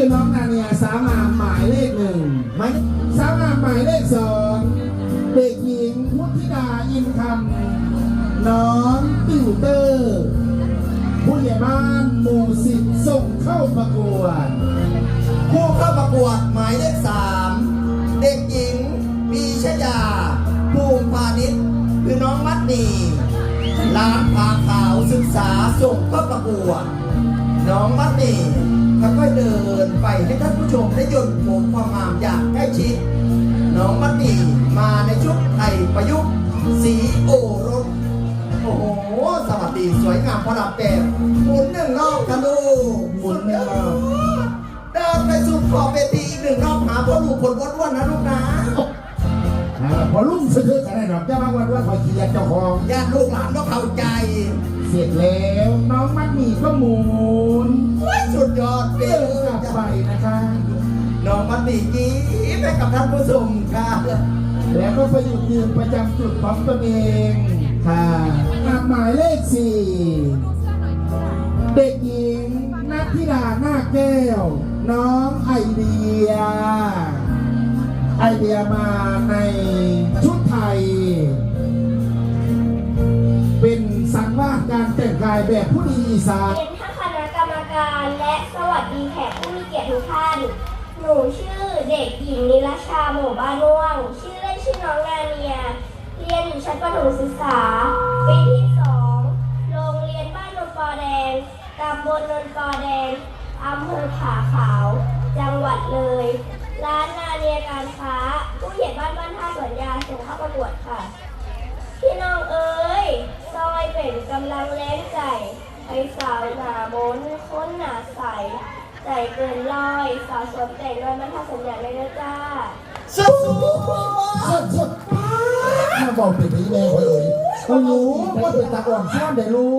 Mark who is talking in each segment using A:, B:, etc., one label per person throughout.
A: คือน้องนาเนียสาวงามหมายเลขหนึ่ง
B: ไม่
A: สาวงามหมายเลขสองเด็กหญิงพุทธิดาอินคำน้องติวเตอร์ผู้ใหญ่บ้านหมู่สิบส่งเข้าประกวด
B: ผู้เข้าประกวดหมายเลขสามเด็กหญิงปีชยาภูมิพาณิชย์คือน้องมัดนีร้านผาขาวศึกษาส่งเข้าประกวดน้องมัดนี ค่อยๆเดินไปให้ท่านผู้ชมได้ยนต์ผมความงามอย่างใกล้ชิด น้องมัดนีมาในชุดไทยประยุกต์สีโอรส โอ้โห สวัสดีสวยงามประดับแบบหมุนหนึ่งรอบกันดู
A: หมุนหนึ่งรอบ
B: เดินไปสุดขอบเวทีอีกหนึ่งรอบหาพ่อลูกคนอ้วนๆนะลูกนะ
A: อ่าพอลุ่มสะเทือนกันได้หรอกจะมาวันว่าคอยเขียนเจ้าของ
B: ญาติลูกหลานก็เข้าใจ
A: เสร็จแล้วน้องมัดหมี่ก็หมุน
B: ยอดเป
A: เดิ
B: น
A: นกลับไปนะคะ
B: น้องมันดีกี้ไปกับท่านผู้ชมค่ะ
A: แล้วก็ไปหยุดยืนประจำจุดของตนเองค่ะอะหมายเลขสี่เด็กหญิงนัทธิดาหน้าแก้ว น้องไอเดีย ไอเดียมาในชุดไทย เป็นสังวาสการแต่งกายแบบผู้ดีอีสาน
C: การและสวัสดีแขกผู้มีเกียรติทุกท่าน หนูชื่อเด็กหญิงนิรชาหมู่บ้านม่วง ชื่อเล่นชื่อน้องนาเนีย เรียนอยู่ชั้นประถมศึกษาปีที่สองโรงเรียนบ้านนนปอแดงตำบลนนปอแดงอำเภอผาขาว จังหวัดเลย ร้านนาเนียการค้า ผู้ใหญ่บ้านบ้านท่าสวนยาส่งเข้าประกวดค่ะ พี่น้องเอ๋ย ซอยเป็นกำลังแรงใจ ไอ้สาวหนาบนค้นหนาใส ใจเกินร้อย สาวสวมแต่งน้อยมันทัสัญญาเลยนะจ้า
B: สุดสุด
A: สดสดมาบอกเป็นพี่แม่เขาเลยก็รู้ว่าเป็นตาอ่อนซ่อนได้รู้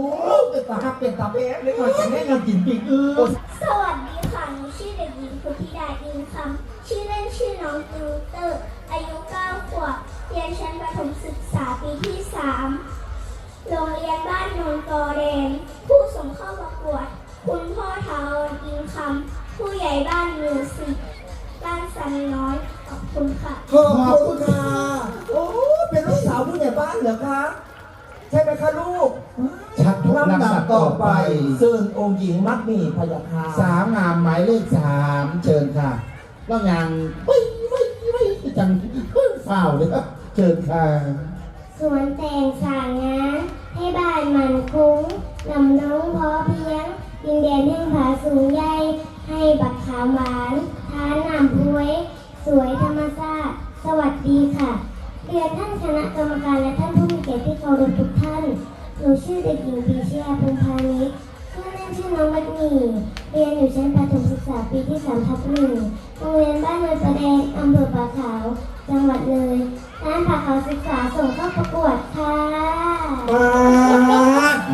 B: เป็นตาฮักเป็นตาเป๊ะเล็กน้อยแต่แม่งานกินปีกอื้อ
C: สวัสดีค่ะหนูชื่อเด็กหญิงพุทธิดาอินคำชื่อเล่นชื่อน้องติวเตอร์ อายุ9ขวบเรียนชั้นประถมศึกษาปีที่3โรงเรียนบ้านโนน อบคุณค่ะ
B: โอ้เป็นลูกสาวผู้ใหญ่บ้านเหรอคะใช่ไหมคะลูก
A: ชักทุก
B: ลำ
A: ลำ
B: ดั
A: ดั
B: บบต่
A: ต่
B: อ
A: อ
B: ไป
A: ไป
B: เชิญองค์หญิงมัดหมี่พยาคา
A: สาวงามหมายเลขสามเชิญค่ะแล้วงานไม่ไม่ไม่จังเพิ่งฝ่าวเลยครับเชิญค่ะ
C: สวนแต่งสร้างงานให้บ้านมันคุ้งนำน้องพอเพียงดินแดนแห่งผาสูงใหญ่ให้บักขามหวานทานน้ำพุ้ยสวยธรรมชาติสวัส ดีค่ะเรียนท่านคณะกรรมการและท่านผู้มีเกียรติที่เคารพทุกท่าน หนูชื่อเด็กหญิงปีเชียพงพาณิชย์ชื่อเล่นชื่อน้องมัดหมี่เรียนอยู่ชั้นประถมศึกษาปีที่3ทับหนึ่งโรงเรียนบ้านเนินประแดงอำเภอปะขาว จังหวัดเลยร้านผาขาวศึกษาส่งเข้าประกวดค่ะ
B: มา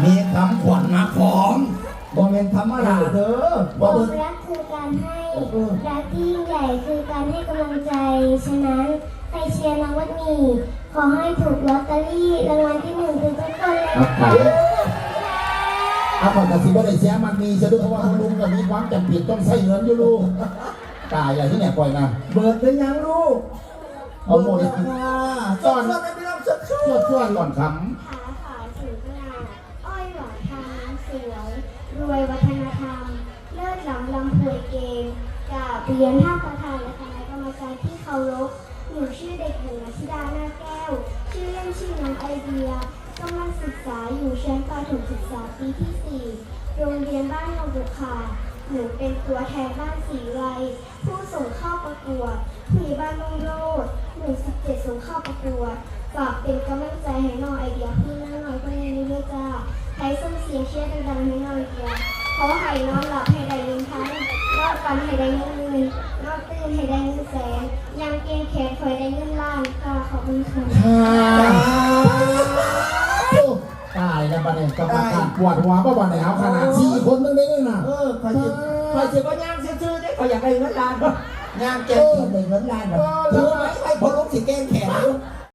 B: มีคำขวัญมาของบอมเมนธรรมดาเด้อ
C: ความ
B: เบิ่ง
C: รักคือการให้ รักที่ยิ่งใหญ่คือการให้กำลังใจ ฉะนั้นใค รเชียร์น้องวัดหมีขอให้ถูกลอตเตอรี่รางวัลที่หนึ่งทุกทุกๆคนเลย
A: ครับ
C: ค่ะ
A: เอาก่อนตัดสินว่าได้เสียมันมีจะดูเพราะว่าคุณลุงกับมีความจำเป็นต้องใช้เงินอยู่ลูกตายอะไรที่เนี่ยปล่อยนะ
B: เบิดเป็นยังลูก
A: เอาหมด
B: เบิดค่ะจอนแล้วไม่ต้องสัก
A: ชวดชวดหล่อนค
C: ขาขาวถึงงานอ้อยหวานทางน้ำสวยรวยวัฒนธรรม เลิศหลำลำเพยเกมกับเรียนท่าประธานและคณะกรรมการที่เคารพ หนูชื่อเด็กหญิงนัชดาหน้าแก้ว ชื่อเล่นชื่อน้องไอเดียกำลังศึกษาอยู่ชั้นประถมศึกษาปีที่ 4 โรงเรียนบ้านหนองบุคาหนูเป็นตัวแทนบ้านสีไลผู้ส่งเข้าประกวดผู้ใหญ่บ้านลุงโรดหมู่17ส่งเข้าประกวดฝากเป็นกำลังใจให้น้องไอเดียพี่น้าน้อยคนนี้ด้วยจ้าใช้ส่งเสียงเชียร์ดังๆให้น้องไอเดียขอให้น้อนหลับให้ได้เงินพันรอดฟันให้ได้เงินมื่นรอดตื่นให้ได้เงินแสนยัง
A: ตายแล้วบันเนี่ยกรรมการปวดหัวป่ะบันเนี่ยเอาขนาดสี่คนนึงได้เลยนะ
B: เออใครจะใครจะก็ย่างซื่อๆได้เขาอยากได้เงินล้านย่างแกงเขียนได้เงินล้านแบบถือไหมให้พอลุกสิแกงแขน